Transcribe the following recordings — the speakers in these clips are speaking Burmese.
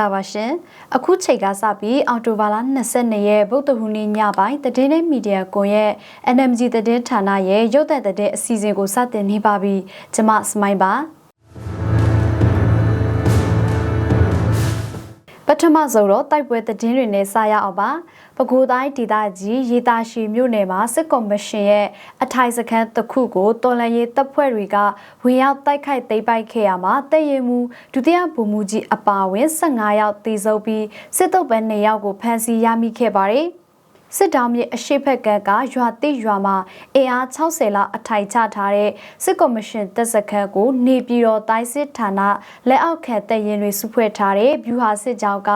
္ဂလာပါရှင်အခုချိန်ကစပြီးအော်တိုဘာလ22ရက်ဗုဒ္ဓဟူးနေ့ညပိုင်းတည်င်းနဲ့မီဒီယာကွန်ရဲ့ NMG တည်င်းဌာနရဲ့ရုပ်သံတည်င်းအစီအစဉ်ကိုစတင်နေပါပြီကျွန်မစမိုင်းပါ ထမဆုံးတော့တိုက်ပွဲသတင်းတွေနဲ့စရအောင်ပါပဲခူးတိုင်းဒေသကြီးရေတာရှည်မြို့နယ်မှာစစ်ကော်မရှင်ရဲ့အထိုင်စခန်းတစ်ခုကိုတော်လန်ရေးတပ်ဖွဲ့တွေကဝင်ရောက်တိုက်ခိုက်သိမ်းပိုက်ခဲ့ရမှာတည်ရင်မူဒုတိယဗိုလ်မှူးကြီးအပါအဝင်15ယောက်တေဆုံးပြီးစစ်တုပ်ပန်း2ယောက်ကိုဖမ်းဆီးရမိခဲ့ပါတယ်။ စစ်တောင်းမြေအရှိဖက်ကကရွာတိရွာမှာအင်အား60လောက်အထိုင်ချထားတဲ့စစ်ကော်မရှင်တပ်စခန်းကိုနေပြည်တော်တိုင်းစစ်ဌာနလက်အောက်ခံတပ်ရင်တွေစုဖွဲ့ထားတဲ့ဗျူဟာစစ်ကြောင်းက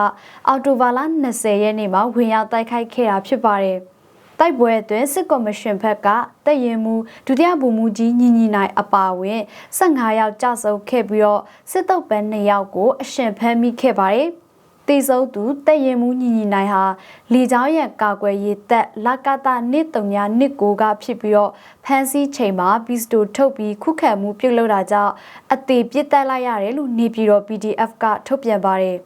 အော်တိုဘာလ20ရက်နေ့မှာဝင်ရောက်တိုက်ခိုက်ခဲ့တာဖြစ်ပါတယ်။တိုက်ပွဲအတွင်းစစ်ကော်မရှင်ဘက်ကတပ်ရင်မူဒုတိယဗိုလ်မှူးကြီးညီညီနိုင်အပါအဝင်15ယောက်ကြာဆုံးခဲ့ပြီးတော့စစ်တုပ်ပန်း2ယောက်ကိုအရှင်ဖမ်းမိခဲ့ပါတယ်။ တေဆုံးသူတက်ရင်မှုညီညီနိုင်ဟာလေကြောင်းရန်ကာကွယ်ရေးတပ်လကတာနှစ်တုံညာနှစ်ကိုကဖြစ်ပြီးတော့ဖမ်းဆီးချိန်မှာဘီစတိုထုတ်ပြီးခုခံမှုပြုတ်လောက်တာကြောင့်အသေးပြစ်တက်လိုက်ရတယ်လို့နေပြည်တော် PDF ကထုတ်ပြန်ပါတယ်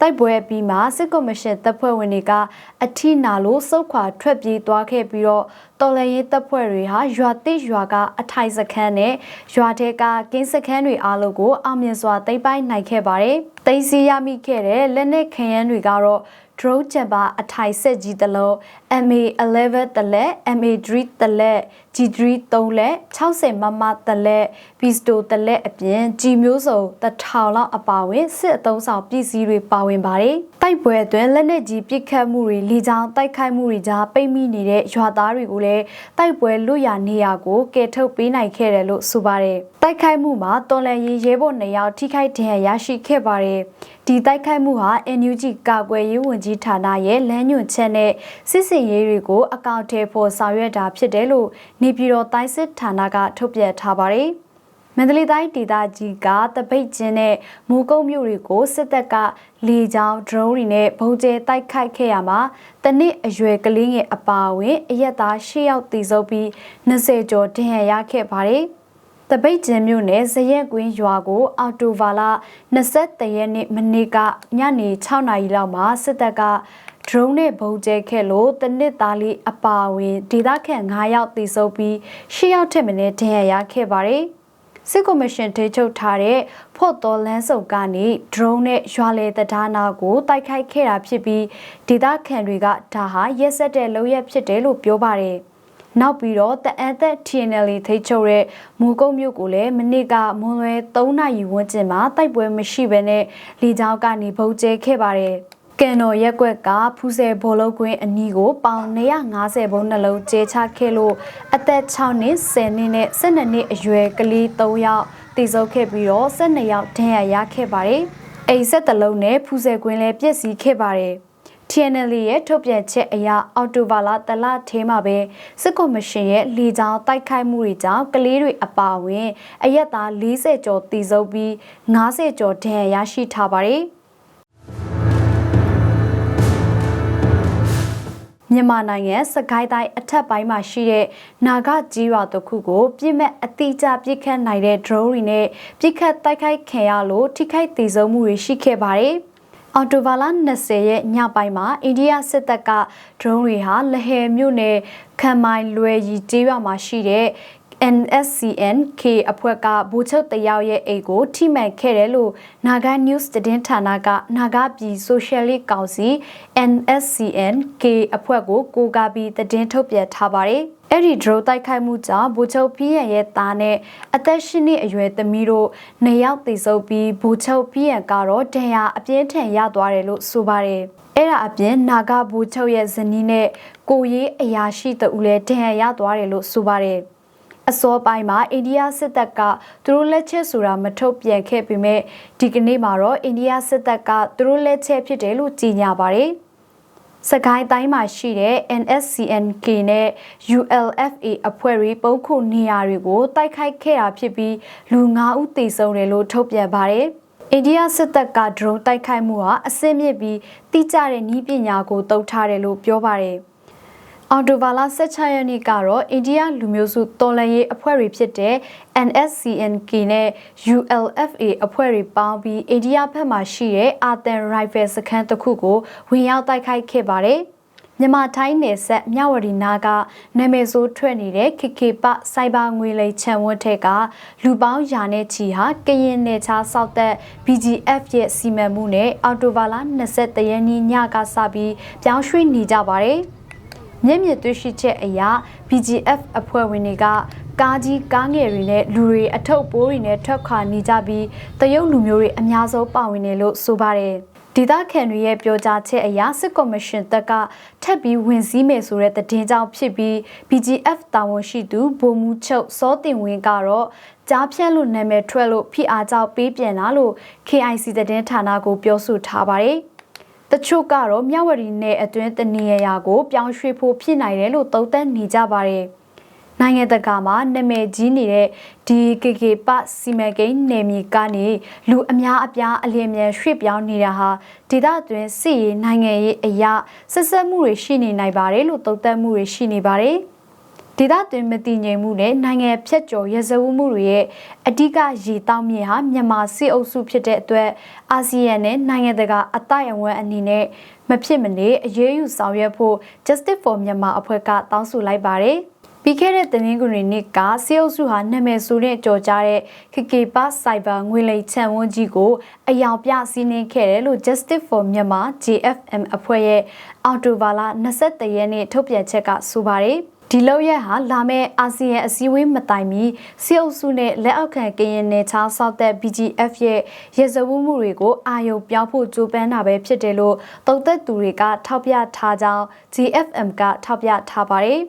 တိုက်ပွဲပြီးမှစစ်ကော်မရှင်တပ်ဖွဲ့ဝင်တွေကအထိနာလို့စုတ်ခွာထွက်ပြေးသွားခဲ့ပြီးတော့တော်လရေးတပ်ဖွဲ့တွေဟာရွာတိရွာကအထိုင်စခန်းနဲ့ရွာထဲကကင်းစခန်းတွေအားလုံးကိုအောင်မြင်စွာသိမ်းပိုက်နိုင်ခဲ့ပါတယ်။သိမ်းဆည်းရမိခဲ့တဲ့လက်နက်ခရမ်းတွေကတော့ drone ချပ်ပါအထိုင်ဆက်ကြီးတစ်လုံး MA11 တလက် MA3 တလက် G3 3လက်60မမတလက် Pisto တလက်အပြင် G မျိုးစုံတစ်ထောင်လောက်အပါဝင်စစ်အုံဆောင်ပစ္စည်းတွေပါဝင်ပါတယ်။တိုက်ပွဲအတွင်းလက်နက်ကြီးပစ်ခတ်မှုတွေလေကြောင်းတိုက်ခိုက်မှုတွေကြားပိတ်မိနေတဲ့ရွာသားတွေကိုလည်းတိုက်ပွဲလွတ်ရာနေရာကိုကယ်ထုတ်ပေးနိုင်ခဲ့တယ်လို့ဆိုပါတယ်။တိုက်ခိုက်မှုမှာတော်လန်ရေးရဲဘော်နှစ်ယောက်ထိခိုက်ဒဏ်ရာရရှိခဲ့ပါတယ်။ဒီတိုက်ခိုက်မှုဟာ NUG ကာကွယ်ရေးဝန်ကြီးဌာနရဲ့လမ်းညွှန်ချက်နဲ့စစ်စင်ရေးတွေကိုအကောင့်ထဲပေါ်ဆောင်ရွက်တာဖြစ်တယ်လို့နေပြည်တော်တိုင်းစစ်ဌာနကထုတ်ပြန်ထားပါတယ်။မန္တလေးတိုင်းဒေသကြီးကတပိတ်ကျင်းနဲ့မူကုတ်မြို့တွေကိုစစ်တပ်ကလေကြောင်း drone တွေနဲ့ဗုံးကျဲတိုက်ခိုက်ခဲ့ရမှာတနစ်အရွယ်ကလေးငယ်အပါအဝင်အရက်သား၈ယောက်သေဆုံးပြီး20ကျော်ဒဏ်ရာရခဲ့ပါတယ်။တပိတ်ကျင်းမြို့နယ်ဇရက်ကွင်းရွာကို အော်တိုဗာလာ23ရက်နေ့မနေ့ကညနေ6နာရီလောက်မှာစစ်တပ်က drone နဲ့ဗုံးကျဲခဲ့လို့တနစ်သားလေးအပါအဝင်ဒေသခံ9ယောက်သေဆုံးပြီး10ယောက်ထက်မနည်းဒဏ်ရာရခဲ့ပါတယ်။စစ်ကော်မရှင်ထိချုပ်ထားတဲ့ဖော့တော်လန်းစုံကနေ drone နဲ့ရွာလေတဒါနာကိုတိုက်ခိုက်ခဲ့တာဖြစ်ပြီးဒေသခံတွေကဒါဟာရက်ဆက်တဲ့လုပ်ရက်ဖြစ်တယ်လို့ပြောပါတယ်။နောက်ပြီးတော့တအန်သက် TNL ထိချုပ်တဲ့မူကုတ်မြို့ကိုလည်းမနေ့ကမွန်လွယ်3နာရီဝန်းကျင်မှာတိုက်ပွဲမရှိဘဲနဲ့လေကြောင်းကနေဗုံးကျဲခဲ့ပါတယ်။ ကန်တော်ရက်ကွက်ကဖူးဆယ်ဘောလုံးကွင်းအနီးကိုပေါင်250ဘုံနှလုံးကျဲချခဲ့လို့အသက်6နှစ်10နှစ်နဲ့12နှစ်အရွယ်ကလေး3ယောက်တည်ဆုံးခဲ့ပြီးတော့12ယောက်ဒဏ်ရာရခဲ့ပါတယ်။အိမ်ဆက်တလုံးနဲ့ဖူးဆယ်ကွင်းလည်းပြည့်စည်ခဲ့ပါတယ်။ TNL ရဲ့ထုတ်ပြန်ချက်အရအော်တိုဘာလတလထဲမှာပဲစစ်ကော်မရှင်ရဲ့လေကြောင်းတိုက်ခိုက်မှုတွေကြောင့်ကလေးတွေအပါအဝင် အရက်သား40ကျော်တည်ဆုံးပြီး90ကျော်ဒဏ်ရာရရှိထားပါတယ်။ မြန်မာနိုင်ငံစကိုင်းတိုင်းအထက်ပိုင်းမှာရှိတဲ့နာဂကြီးရွာတစ်ခုကိုပြစ်မဲ့အတိအကျပြစ်ခတ်နိုင်တဲ့ drone တွေနဲ့ပြစ်ခတ်တိုက်ခိုက်ခံရလို့ထိခိုက်ဒေဆုံးမှုတွေရှိခဲ့ပါတယ်။အော်တိုဘာလ20ရက်ညပိုင်းမှာအိန္ဒိယစစ်တပ်က drone တွေဟာလဟယ်မြို့နယ်ခံမိုင်လွယ်ရီကျေးရွာမှာရှိတဲ့ NSCN-K အဖွဲ့ကဗိုလ်ချုပ်တယောက်ရဲ့အိတ်ကိုထိမှန်ခဲ့တယ်လို့နာဂ News သတင်းဌာနကနာဂပြည် Socialist ကောင်စီ NSCN-K အဖွဲ့ကိုကိုးကားပြီးသတင်းထုတ်ပြန်ထားပါတယ်။အဲ့ဒီ drone တိုက်ခိုက်မှုကြောင့်ဗိုလ်ချုပ်ပြည့်ရန်ရဲ့သားနဲ့အသက်ရှင်နှစ်အရွယ်သမီးတို့နှစ်ယောက်သေဆုံးပြီးဗိုလ်ချုပ်ပြည့်ရန်ကတော့ဒဏ်ရာအပြင်းထန်ရသွားတယ်လို့ဆိုပါတယ်။အဲ့ဒါအပြင်နာဂဘူချုပ်ရဲ့ဇနီးနဲ့ကိုရေးအရာရှိတဦးလည်းဒဏ်ရာရသွားတယ်လို့ဆိုပါတယ်။ အစောပိုင်းမှာအိန္ဒိယစစ်တပ်ကသူတို့လက်ချက်ဆိုတာမထုတ်ပြန်ခဲ့ပေမဲ့ဒီကနေ့မှာတော့အိန္ဒိယစစ်တပ်ကသူတို့လက်ချက်ဖြစ်တယ်လို့ကြေညာပါတယ်။စကိုင်းတိုင်းမှာရှိတဲ့ NSCNK နဲ့ ULFA အဖွဲ့တွေပုံခုနေရာတွေကိုတိုက်ခိုက်ခဲ့တာဖြစ်ပြီးလူ9ဦးသေဆုံးတယ်လို့ထုတ်ပြန်ပါတယ်။အိန္ဒိယစစ်တပ်က drone တိုက်ခိုက်မှုဟာအစင်းမြစ်ပြီးတိကျတဲ့နည်းပညာကိုတုံ့ထားတယ်လို့ပြောပါတယ်။ အော်တိုဘာလ16ရက်နေ့ကတော့အိန္ဒိယလူမျိုးစုတော်လှန်ရေးအဖွဲ့တွေဖြစ်တဲ့ NSCNK နဲ့ ULFA အဖွဲ့တွေပေါင်းပြီးအိန္ဒိယဘက်မှာရှိတဲ့အာသန်ရိုင်ဖယ်စခန်းတစ်ခုကိုဝင်ရောက်တိုက်ခိုက်ခဲ့ပါတယ်။မြန်မာထိုင်းနယ်ဆက်မြဝတီနာကနာမည်ဆိုးထွက်နေတဲ့ KK ပစိုက်ဘာငွေလိမ်ခြံဝတ်ထက်ကလူပေါင်းယာနဲ့ချီဟာကရင်နယ်ခြားစောက်သက် BGF ရဲ့စီမံမှုနဲ့အော်တိုဘာလ23ရက်နေ့ညကစပြီးပြောင်းရွှေ့နေကြပါတယ်။ မျက်မြင်တွေ့ရှိချက်အရ BGF အဖွဲ့ဝင်တွေကကားကြီးကားငယ်တွေနဲ့လူတွေအထုပ်ပိုးတွေနဲ့ထွက်ခွာနေကြပြီးတရုတ်လူမျိုးတွေအများဆုံးပါဝင်တယ်လို့ဆိုပါတယ်ဒေသခံတွေရဲ့ပြောကြားချက်အရစစ်ကော်မရှင်တက်ကထပ်ပြီးဝင်စည်းမယ်ဆိုတဲ့သတင်းကြောင့်ဖြစ်ပြီး BGF တာဝန်ရှိသူဗိုလ်မှူးချုပ်စောတင်ဝင်းကတော့ကြားဖြတ်လို့နာမည်ထွက်လို့ဖိအားကြောင့်ပေးပြန်လာလို့ KIC သတင်းဌာနကိုပြောဆိုထားပါတယ်။ တချို့ကတော့မြဝတီနယ်အတွင်းတနေရာကိုပြောင်းရွှေ့ဖို့ဖြစ်နိုင်တယ်လို့သုံးသပ်နေကြပါတယ်။နိုင်ငံတကာမှာနာမည်ကြီးနေတဲ့ဒီ KK ပစီမံကိန်းနယ်မြေကနေလူအများအပြားအလင်းမြန်ရွှေ့ပြောင်းနေတာဟာဒေသတွင်းစစ်ရေးနိုင်ငံရေးအရာဆက်ဆက်မှုတွေရှိနေနိုင်ပါတယ်လို့သုံးသပ်မှုတွေရှိနေပါတယ်။ ဒေသတွင်းမတည်ငြိမ်မှုနဲ့နိုင်ငံဖြတ်ကျော်ရဇဝမှုတွေရဲ့အဓိကရည်တောင်းမြစ်ဟာမြန်မာစစ်အုပ်စုဖြစ်တဲ့အတွက်အာဆီယံနဲ့နိုင်ငံတကာအတိုင်းအဝန်းအနေနဲ့မဖြစ်မနေအရေးယူဆောင်ရွက်ဖို့ Justice for Myanmar အဖွဲ့ကတောင်းဆိုလိုက်ပါတယ်။ပြီးခဲ့တဲ့တင်းကွန်ရီနစ်ကစေအုပ်စုဟာနာမည်ဆိုတဲ့ကြော်ကြားတဲ့ KK Pass Cyber ငွေလိမ်ချံဝန်းကြီးကိုအယောင်ပြစီးနှင်းခဲ့တယ်လို့ Justice for Myanmar JFM အဖွဲ့ရဲ့အော်တိုဘာလ23ရက်နေ့ထုတ်ပြန်ချက်ကဆိုပါတယ်။ ဒီလောက်ရဟာလာမယ့်အာဆီယံအစည်းအဝေးမတိုင်မီစီအုပ်စုနဲ့လက်အောက်ကကရင်နယ်ခြားဆောက်တဲ့ BGF ရဲ့ရေစဝမှုတွေကိုအာရုံပြောင်းဖို့ကြိုးပမ်းတာပဲဖြစ်တယ်လို့သုံးသက်သူတွေကထောက်ပြထားကြောင်း GFM ကထောက်ပြထားပါတယ်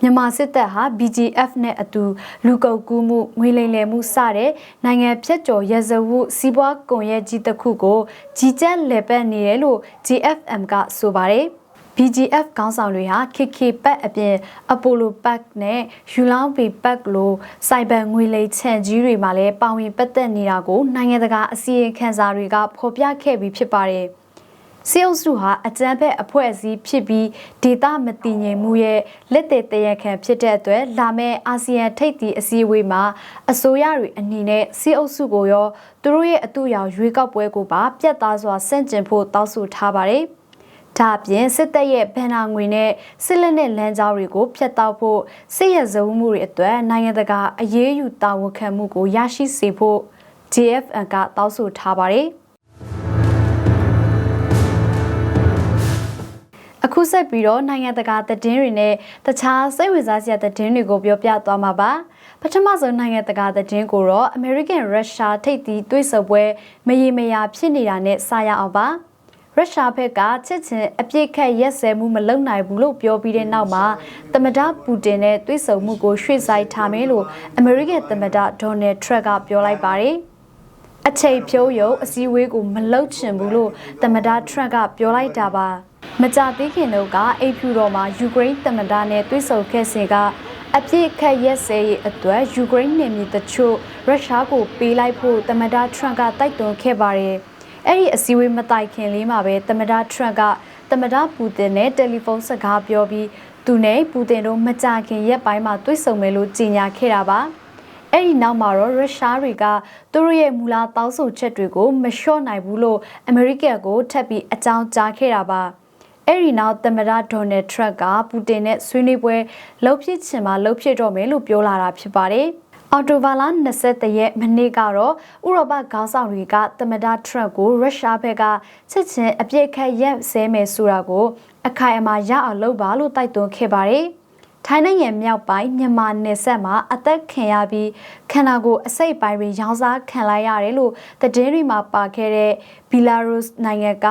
မြန်မာစစ်တပ်ဟာ BGF နဲ့အတူလူကုန်ကူးမှုငွေလိမ်လည်မှုစတဲ့နိုင်ငံဖြတ်ကျော်ရဇဝုစီးပွားကွန်ရက်ကြီးတစ်ခုကိုကြီးကြပ်လည်ပတ်နေတယ်လို့ GFM ကဆိုပါတယ်။ BGF ခေါင်းဆောင်တွေဟာ KK ပတ်အပြင် Apollo Pack နဲ့ Yulong Bay Pack လိုစိုက်ဘန်ငွေလိမ်ချန်ကြီးတွေမှာလည်းပါဝင်ပတ်သက်နေတာကိုနိုင်ငံတကာအစည်းအဝေးခန်းစာတွေကဖော်ပြခဲ့ပြီးဖြစ်ပါတယ်။စီအုပ်စုဟာအကြမ်းဖက်အဖွဲ့အစည်းဖြစ်ပြီးဒေသမတည်ငြိမ်မှုရဲ့လက်သေးတရခံဖြစ်တဲ့အတွက်လာမယ့်အာဆီယံထိပ်သီးအစည်းအဝေးမှာအစိုးရတွေအနေနဲ့စီအုပ်စုကိုရောသူတို့ရဲ့အတူရောင်ရွေးကောက်ပွဲကိုပါပြတ်သားစွာဆန့်ကျင်ဖို့တောင်းဆိုထားပါတယ်။ ဒါအပြင်စစ်တပ်ရဲ့ဗန်နာငွေနဲ့စစ်လက်နက်လမ်းကြောင်းတွေကိုဖျက်တောက်ဖို့စစ်ရဇုံမှုတွေအတွက်နိုင်ငံတကာအရေးယူတာဝန်ခံမှုကိုရရှိစေဖို့ JFN ကတောင်းဆိုထားပါတယ်အခုဆက်ပြီးတော့နိုင်ငံတကာသတင်းတွေနဲ့တခြားစိတ်ဝင်စားစရာသတင်းတွေကိုပြောပြသွားမှာပါပထမဆုံးနိုင်ငံတကာသတင်းကိုတော့ American Russia ထိပ်သီးတွေ့ဆုံပွဲမရေမရာဖြစ်နေတာနဲ့စရအောင်ပါ ရုရှားဘက်ကချစ်ချင်းအပြစ်ခတ်ရက်စဲမှုမလုပ်နိုင်ဘူးလို့ပြောပြီးတဲ့နောက်မှာသမ္မတပူတင်နဲ့တွေ့ဆုံမှုကိုရွှေ့ဆိုင်းထားမယ်လို့အမေရိကန်သမ္မတဒေါ်နယ်ထရက်ကပြောလိုက်ပါတယ်။အချိန်ဖြိုးရုံအစည်းအဝေးကိုမလုပ်ချင်ဘူးလို့သမ္မတထရက်ကပြောလိုက်တာပါ။မကြသေးခင်တော့ကအိမ်ဖြူတော်မှာယူကရိန်းသမ္မတနဲ့တွေ့ဆုံခဲ့စဉ်ကအပြစ်ခတ်ရက်စဲရေးအတွက်ယူကရိန်းနယ်မြေတချို့ရုရှားကိုပေးလိုက်ဖို့သမ္မတထရန့်ကတိုက်တွန်းခဲ့ပါတယ်။ အဲ့ဒီအစည်းအဝေးမတိုင်ခင်လေးမှာပဲသမ္မတထရန့်ကသမ္မတပူတင်နဲ့တယ်လီဖုန်းစကားပြောပြီးသူနဲ့ပူတင်တို့မကြခင်ရက်ပိုင်းမှာတွေ့ဆုံမယ်လို့ကြေညာခဲ့တာပါအဲ့ဒီနောက်မှာတော့ရုရှားတွေကသူတို့ရဲ့မူလတောင်းဆိုချက်တွေကိုမလျှော့နိုင်ဘူးလို့အမေရိကန်ကိုထပ်ပြီးအကြောင်းကြားခဲ့တာပါအဲ့ဒီနောက်သမ္မတဒေါ်နယ်ထရန့်ကပူတင်နဲ့ဆွေးနွေးပွဲလှုပ်ဖြစ်ချင်မှလှုပ်ဖြစ်တော့မယ်လို့ပြောလာတာဖြစ်ပါတယ်။ အော်တိုဘာလ23ရက်မနေ့ကတော့ဥရောပခေါင်းဆောင်တွေကသမ္မတထရန့်ကိုရုရှားဘက်ကချက်ချင်းအပြစ်ခတ်ရက်ဆဲမယ်ဆိုတာကို အခိုင်အမာရအောင်လုပ်ပါလို့တိုက်တွန်းခဲ့ပါတယ်။ထိုင်းနိုင်ငံမြောက်ပိုင်းမြန်မာနယ်စပ်မှာအသက်ခံရပြီးခန္ဓာကိုယ်အစိတ်ပိုင်းတွေရောင်းစားခံလိုက်ရတယ်လို့သတင်းတွေမှာပါခဲ့တဲ့ဘီလာရုစ်နိုင်ငံက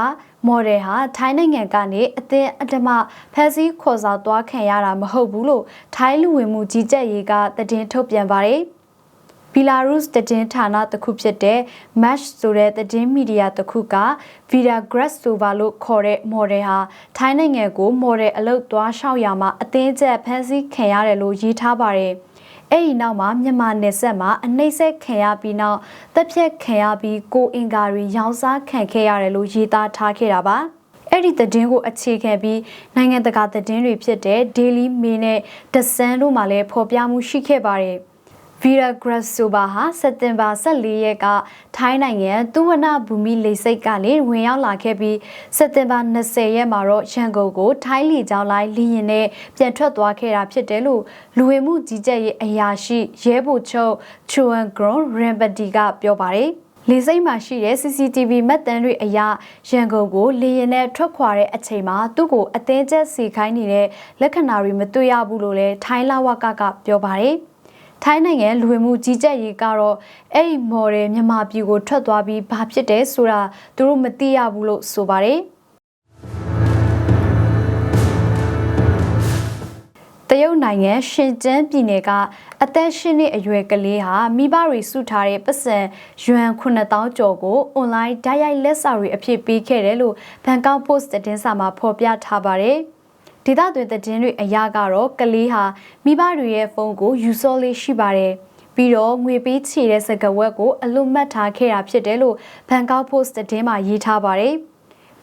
မော်ဒယ်ဟာထိုင်းနိုင်ငံကနေအသင်းအဓမ္မဖက်စီခေါ်ဆောင်သွားခံရတာမဟုတ်ဘူးလို့ထိုင်းလူဝင်မှုကြီးကြပ်ရေးကသတင်းထုတ်ပြန်ပါတယ်ဘီလာရုစ်တည်င်းဌာနတစ်ခုဖြစ်တဲ့ Match ဆိုတဲ့တည်င်းမီဒီယာတစ်ခုက Vida Grassova လို့ခေါ်တဲ့ model ဟာထိုင်းနိုင်ငံကို model အလုပ်သွားရှောက်ရမှာအသင်းကျပ်ဖမ်းဆီးခံရတယ်လို့ရေးထားပါတယ်။ အဲ့ဒီနောက်မှာမြန်မာနယ်စပ်မှာအနှိမ့်ဆက်ခံရပြီးနောက်တက်ဖြတ်ခံရပြီးကိုအင်္ကာတွေရောင်းစားခံခဲ့ရတယ်လို့ရေးသားထားခဲ့တာပါ။အဲ့ဒီသတင်းကိုအခြေခံပြီးနိုင်ငံတကာသတင်းတွေဖြစ်တဲ့ Daily Mail နဲ့ The Sun တို့မှလည်းဖော်ပြမှုရှိခဲ့ပါတယ်။ Vera Grasova ဟာစက်တင်ဘာ14ရက်ကထိုင်းနိုင်ငံသူဝနဘူမိလေစိတ်ကနေဝင်ရောက်လာခဲ့ပြီးစက်တင်ဘာ20ရက်မှာတော့ရန်ကုန်ကို ထိုင်းလီကြောင်းလိုင်းလီရင်နဲ့ပြန်ထွက်သွားခဲ့တာဖြစ်တယ်လို့လူဝင်မှုကြီးကြပ်ရေးအရာရှိရဲဗိုလ်ချုပ်ချူဝမ်ဂရွန်ရမ်ဘတီကပြောပါတယ်လေစိတ်မှာရှိတဲ့ CCTV မှတ်တမ်းတွေအရရန်ကုန်ကိုလေရင်နဲ့ထွက်ခွာတဲ့အချိန်မှာသူ့ကိုအသေးချက်စီခိုင်းနေတဲ့လက္ခဏာတွေမတွေ့ရဘူးလို့လည်းထိုင်းလာဝကကပြောပါတယ်။ ထိုင်းနိုင်ငံလူဝင်မှုကြီးကြပ်ရေးကတော့အဲ့ဒီမော်ဒယ်မြန်မာပြည်ကိုထွက်သွားပြီးဘာဖြစ်တယ်ဆိုတာသူတို့မသိရဘူးလို့ဆိုပါတယ်တရုတ်နိုင်ငံရှင်ကျန်းပြည်နယ်ကအသက်ရှင်နှစ်အရွယ်ကလေးဟာမိဘတွေစုထားတဲ့ပတ်စံယွမ်9000ကျော်ကိုအွန်လိုင်းဓာတ်ရိုက်လက်စာတွေအဖြစ်ပေးခဲ့တယ်လို့ဘန်ကောက်ပို့စ်သတင်းစာမှာဖော်ပြထားပါတယ်။ ဒေသတွင်သတင်းတွေအရကတော့ကလေးဟာမိဘတွေရဲ့ဖုန်းကိုယူဆောလေးရှိပါတယ်ပြီးတော့ငွေပေးချေတဲ့စကားဝက်ကိုအလွတ်မှတ်ထားခဲ့တာဖြစ်တယ်လို့ဘန်ကောက်ပို့စ်သတင်းမှာရေးထားပါတယ်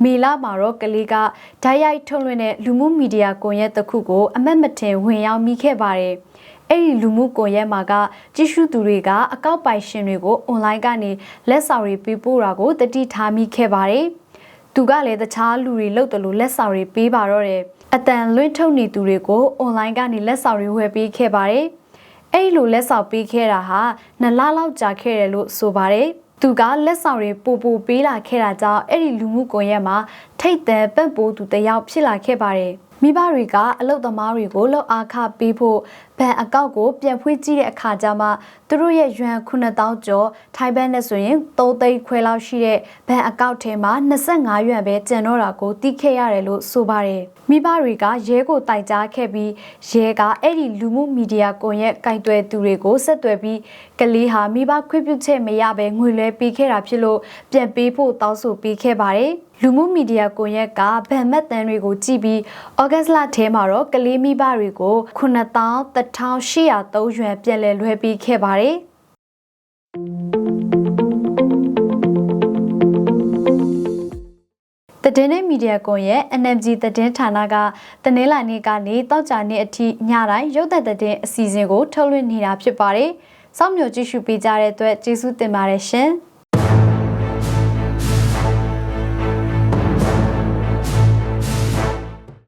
မေလာမှာတော့ကလေးကဓာတ်ရိုက်ထုတ်လွှင့်တဲ့လူမှုမီဒီယာကွန်ရက်တစ်ခုကိုအမတ်မတင်ဝင်ရောက်မိခဲ့ပါတယ်။အဲ့ဒီလူမှုကွန်ရက်မှာကကြည့်ရှုသူတွေကအကောက်ပိုင်ရှင်တွေကိုအွန်လိုင်းကနေလက်ဆောင်တွေပေးပို့တာကိုတတိထားမိခဲ့ပါတယ်။သူကလည်းတခြားလူတွေလုပ်တယ်လို့လက်ဆောင်တွေပေးပါတော့တယ် အတန်လွင့်ထုတ်နေသူတွေကိုအွန်လိုင်းကနေလက်ဆောင်တွေဝယ်ပေးခဲ့ပါတယ်။အဲ့လိုလက်ဆောင်ပေးခဲ့တာဟာနှစ်လလောက်ကြာခဲ့တယ်လို့ဆိုပါတယ်။သူကလက်ဆောင်တွေပို့ပို့ပေးလာခဲ့တာကြောင့်အဲ့ဒီလူမှုကွန်ရက်မှာထိတ်တန့်ပန့်ပိုးသူတယောက်ဖြစ်လာခဲ့ပါတယ်။မိဘတွေကအလုတ်သမားတွေကိုလောက်အားခပေးဖို့ ဘဏ်အကောက်ကိုပြန်ဖွင့်ကြည့်တဲ့အခါကျမှသူတို့ရဲ့ယွမ်9000ကျော်ထိုင်ဘတ်နဲ့ဆိုရင်3သိန်းခွဲလောက်ရှိတဲ့ဘဏ်အကောက်ထဲမှာ25ယွမ်ပဲကျန်တော့တာကိုသိခဲ့ရတယ်လို့ဆိုပါတယ်မိဘတွေကရဲကိုတိုင်ကြားခဲ့ပြီးရဲကအဲ့ဒီလူမှုမီဒီယာကွန်ရက်ကင်တွယ်သူတွေကိုဆက်သွယ်ပြီးကလေးဟာမိဘခွင့်ပြုချက်မရဘဲငွေလွှဲပေးခဲ့တာဖြစ်လို့ပြန်ပေးဖို့တောင်းဆိုပေးခဲ့ပါတယ်လူမှုမီဒီယာကွန်ရက်ကဗန်မက်တန်တွေကိုကြည့်ပြီးဩဂတ်စ်လထဲမှာတော့ကလေးမိဘတွေကို9303ရွယ်ပြန်လည်လွှဲပေးခဲ့ပါတယ်တည်င်းမီဒီယာကွန်ရဲ့ NMG သတင်းဌာနကတနင်္လာနေ့ကနေတောက်ကြနေ့အထိညတိုင်းရုပ်သက်တဲ့အစီအစဉ်ကိုထုတ်လွှင့်နေတာဖြစ်ပါတယ်။စောင့်မျှော်ကြည့်ရှုပေးကြတဲ့အတွက်ကျေးဇူးတင်ပါတယ်ရှင်။